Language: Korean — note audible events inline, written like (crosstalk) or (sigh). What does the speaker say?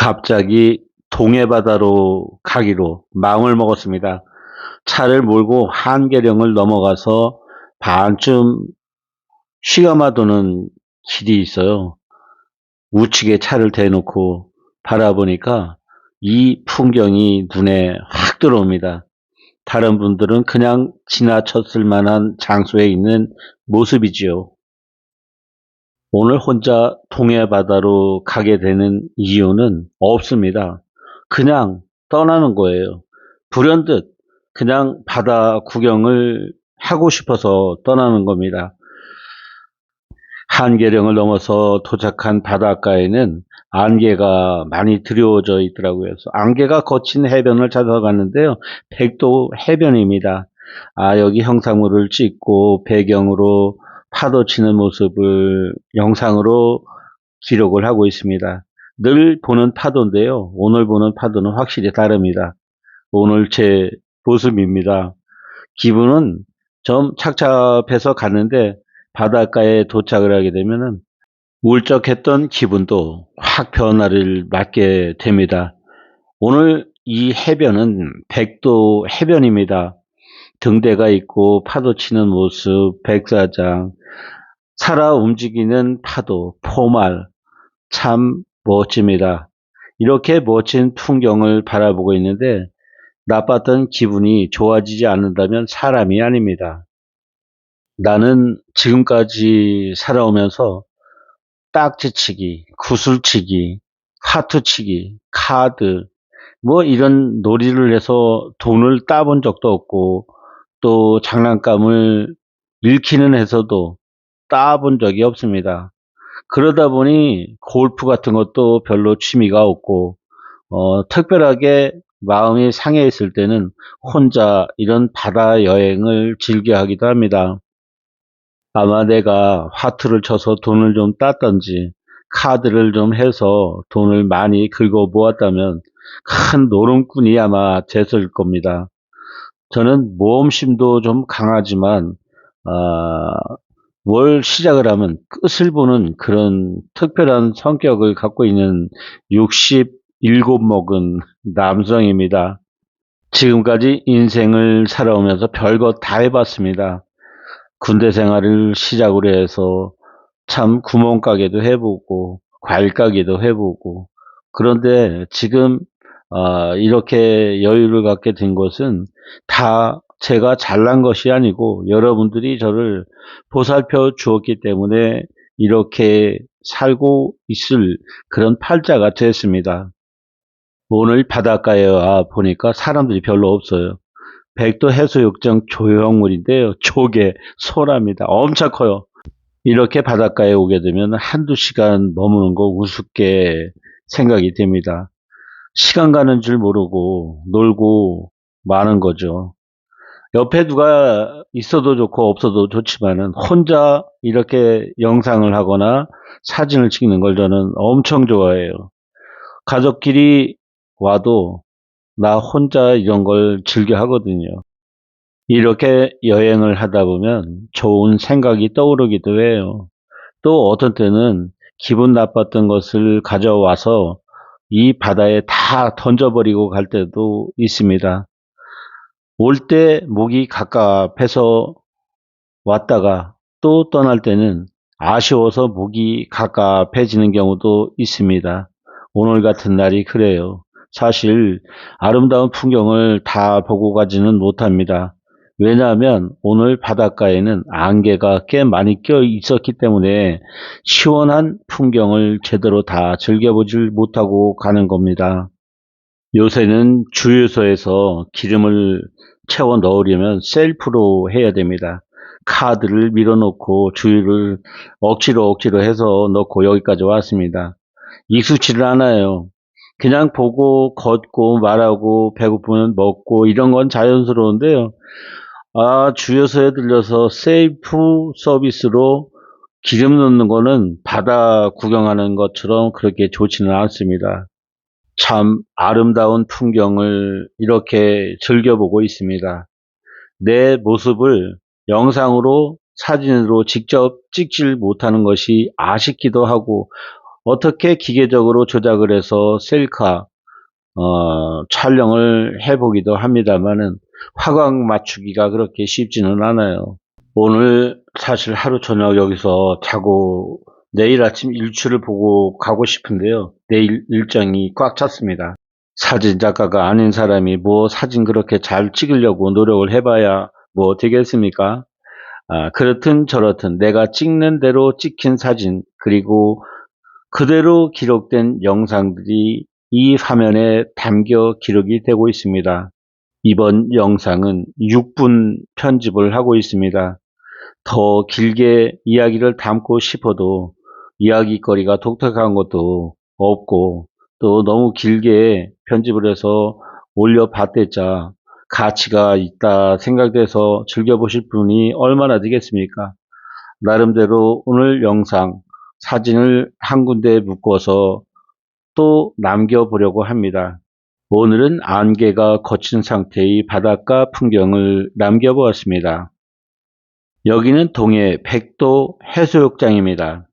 갑자기 동해바다로 가기로 마음을 먹었습니다. 차를 몰고 한계령을 넘어가서 반쯤 쉬가마 도는 길이 있어요. 우측에 차를 대놓고 바라보니까 이 풍경이 눈에 확 들어옵니다. 다른 분들은 그냥 지나쳤을 만한 장소에 있는 모습이지요. 오늘 혼자 동해 바다로 가게 되는 이유는 없습니다. 그냥 떠나는 거예요. 불현듯 그냥 바다 구경을 하고 싶어서 떠나는 겁니다. 한계령을 넘어서 도착한 바닷가에는 안개가 많이 드리워져 있더라고요. 안개가 거친 해변을 찾아갔는데요. 백도 해변입니다. 아, 여기 형상물을 찍고 배경으로 파도 치는 모습을 영상으로 기록을 하고 있습니다. 늘 보는 파도인데요. 오늘 보는 파도는 확실히 다릅니다. 오늘 제 모습입니다. 기분은 좀 착잡해서 갔는데 바닷가에 도착을 하게 되면은 울적했던 기분도 확 변화를 맞게 됩니다. 오늘 이 해변은 백도 해변입니다. 등대가 있고 파도 치는 모습, 백사장, 살아 움직이는 파도, 포말, 참 멋집니다. 이렇게 멋진 풍경을 바라보고 있는데 나빴던 기분이 좋아지지 않는다면 사람이 아닙니다. 나는 지금까지 살아오면서 딱지치기, 구슬치기, 하트치기, 카드, 뭐 이런 놀이를 해서 돈을 따본 적도 없고 또 장난감을 읽히는 해서도 따본 적이 없습니다. 그러다 보니 골프 같은 것도 별로 취미가 없고 어, 특별하게 마음이 상해 있을 때는 혼자 이런 바다 여행을 즐겨 하기도 합니다. 아마 내가 화투를 쳐서 돈을 좀 땄던지 카드를 좀 해서 돈을 많이 긁어 모았다면 큰 노름꾼이 아마 됐을 겁니다. 저는 모험심도 좀 강하지만 아, 뭘 시작을 하면 끝을 보는 그런 특별한 성격을 갖고 있는 67 먹은 (laughs) 남성입니다. 지금까지 인생을 살아오면서 별거 다 해봤습니다. 군대 생활을 시작으로 해서 참 구멍가게도 해보고 과일 가게도 해보고 그런데 지금 어, 이렇게 여유를 갖게 된 것은 다 제가 잘난 것이 아니고 여러분들이 저를 보살펴 주었기 때문에 이렇게 살고 있을 그런 팔자가 됐습니다. 오늘 바닷가에 와 보니까 사람들이 별로 없어요. 백도 해수욕장 조형물인데요. 조개, 소랍니다. 엄청 커요. 이렇게 바닷가에 오게 되면 한두 시간 머무는 거 우습게 생각이 됩니다. 시간 가는 줄 모르고 놀고 마는 거죠. 옆에 누가 있어도 좋고 없어도 좋지만은 혼자 이렇게 영상을 하거나 사진을 찍는 걸 저는 엄청 좋아해요. 가족끼리 와도 나 혼자 이런 걸 즐겨 하거든요. 이렇게 여행을 하다 보면 좋은 생각이 떠오르기도 해요. 또 어떤 때는 기분 나빴던 것을 가져와서 이 바다에 다 던져버리고 갈 때도 있습니다. 올 때 목이 가깝해서 왔다가 또 떠날 때는 아쉬워서 목이 가깝해지는 경우도 있습니다. 오늘 같은 날이 그래요. 사실 아름다운 풍경을 다 보고 가지는 못합니다. 왜냐하면 오늘 바닷가에는 안개가 꽤 많이 껴 있었기 때문에 시원한 풍경을 제대로 다 즐겨보질 못하고 가는 겁니다. 요새는 주유소에서 기름을 채워 넣으려면 셀프로 해야 됩니다. 카드를 밀어놓고 주유를 억지로 억지로 해서 넣고 여기까지 왔습니다. 익숙치를 않아요. 그냥 보고 걷고 말하고 배고프면 먹고 이런 건 자연스러운데요. 아, 주유소에 들려서 세이프 서비스로 기름 넣는 거는 바다 구경하는 것처럼 그렇게 좋지는 않습니다. 참 아름다운 풍경을 이렇게 즐겨보고 있습니다. 내 모습을 영상으로 사진으로 직접 찍질 못하는 것이 아쉽기도 하고 어떻게 기계적으로 조작을 해서 셀카 어, 촬영을 해보기도 합니다만은 화각 맞추기가 그렇게 쉽지는 않아요. 오늘 사실 하루 저녁 여기서 자고 내일 아침 일출을 보고 가고 싶은데요. 내일 일정이 꽉 찼습니다. 사진 작가가 아닌 사람이 뭐 사진 그렇게 잘 찍으려고 노력을 해봐야 뭐 되겠습니까? 아, 그렇든 저렇든 내가 찍는 대로 찍힌 사진 그리고 그대로 기록된 영상들이 이 화면에 담겨 기록이 되고 있습니다. 이번 영상은 6분 편집을 하고 있습니다. 더 길게 이야기를 담고 싶어도 이야기거리가 독특한 것도 없고 또 너무 길게 편집을 해서 올려봤댔자 가치가 있다 생각돼서 즐겨보실 분이 얼마나 되겠습니까? 나름대로 오늘 영상 사진을 한 군데 묶어서 또 남겨보려고 합니다. 오늘은 안개가 거친 상태의 바닷가 풍경을 남겨보았습니다. 여기는 동해 백도 해수욕장입니다.